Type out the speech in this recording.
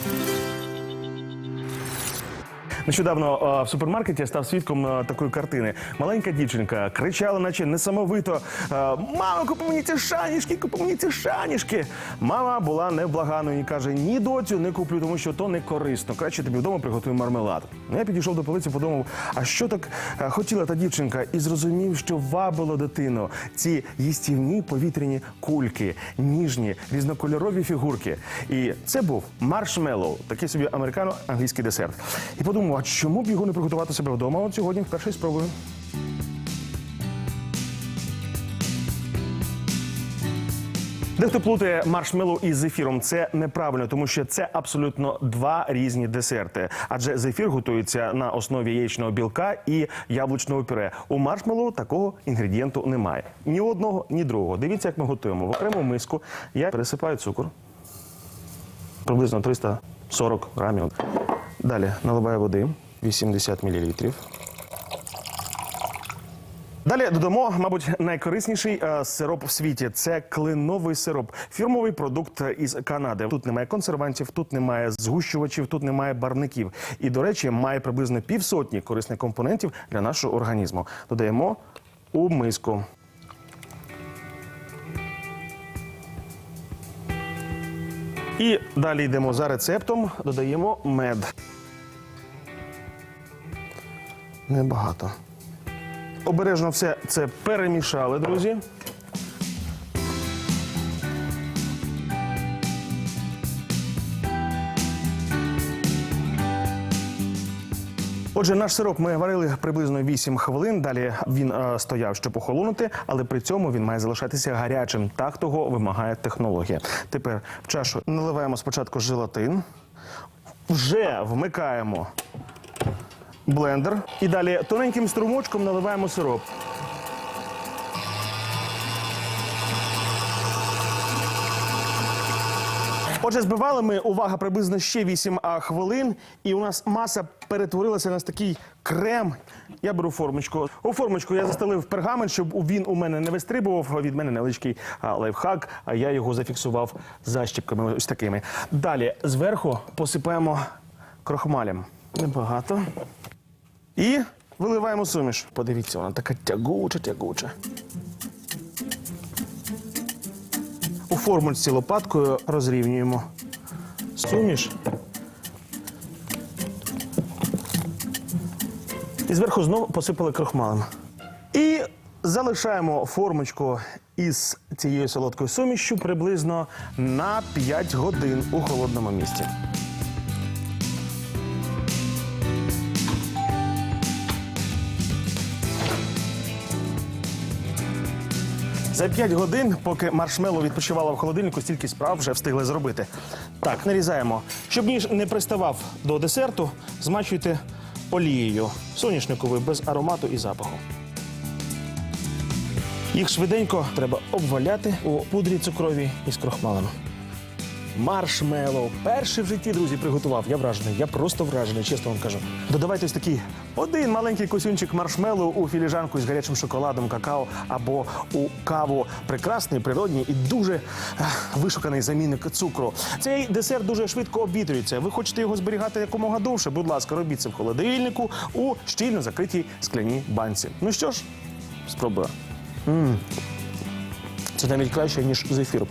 Thank you. Нещодавно е, в супермаркеті я став свідком е, такої картини. Маленька дівчинка кричала, наче несамовито: е, Мама, купи мені ці шанішки, купи мені ці шанішки. Мама була невблаганою і каже: ні, доцю, не куплю, тому що то не корисно. Краще тобі вдома приготую мармелад. Ну, Я підійшов до полиці, подумав, а що так хотіла та дівчинка, і зрозумів, що вабило дитину ці їстівні повітряні кульки, ніжні, різнокольорові фігурки. І це був маршмеллоу, такий собі американо-англійський десерт. І подумав, а чому б його не приготувати себе вдома? От сьогодні вперше спробую. Дехто плутає маршмеллоу із зефіром. Це неправильно, тому що це абсолютно два різні десерти. Адже зефір готується на основі яєчного білка і яблучного пюре. У маршмеллоу такого інгредієнту немає. Ні одного, ні другого. Дивіться, як ми готуємо. В окрему миску я пересипаю цукор. Приблизно 340 грамів. Далі наливаю води 80 мл. Далі додамо, мабуть, найкорисніший е, сироп в світі. Це кленовий сироп, фірмовий продукт із Канади. Тут немає консервантів, тут немає згущувачів, тут немає барвників. І, до речі, має приблизно півсотні корисних компонентів для нашого організму. Додаємо у миску. І далі йдемо за рецептом, додаємо мед. Небагато. Обережно все це перемішали, друзі. Отже, наш сироп ми варили приблизно 8 хвилин. Далі він е, стояв, щоб охолонути, але при цьому він має залишатися гарячим. Так того вимагає технологія. Тепер в чашу наливаємо спочатку желатин, вже вмикаємо блендер і далі тоненьким струмочком наливаємо сироп. Отже, збивали ми, увага, приблизно ще 8 хвилин, і у нас маса перетворилася на такий крем. Я беру формочку. У формочку я застелив пергамент, щоб він у мене не вистрибував. Від мене невеличкий лайфхак, а я його зафіксував защіпками ось такими. Далі зверху посипаємо крохмалем. Небагато. І виливаємо суміш. Подивіться, вона така тягуча, тягуча. У формульці лопаткою розрівнюємо суміш. І зверху знову посипали крохмалем. І залишаємо формочку із цією солодкою сумішчю приблизно на 5 годин у холодному місці. За 5 годин, поки маршмело відпочивало в холодильнику, стільки справ вже встигли зробити. Так, нарізаємо. Щоб ніж не приставав до десерту, змачуйте олією соняшниковою без аромату і запаху. Їх швиденько треба обваляти у пудрі цукровій із крохмалем. Маршмеллоу. Перший в житті, друзі, приготував. Я вражений, я просто вражений, чесно вам кажу. Додавайте ось такий один маленький кусюнчик маршмеллоу у філіжанку із гарячим шоколадом, какао або у каву. Прекрасний, природній і дуже ех, вишуканий замінник цукру. Цей десерт дуже швидко обітрюється. Ви хочете його зберігати якомога довше? Будь ласка, робіть це в холодильнику у щільно закритій скляній банці. Ну що ж, спробую. Це навіть краще, ніж зефір.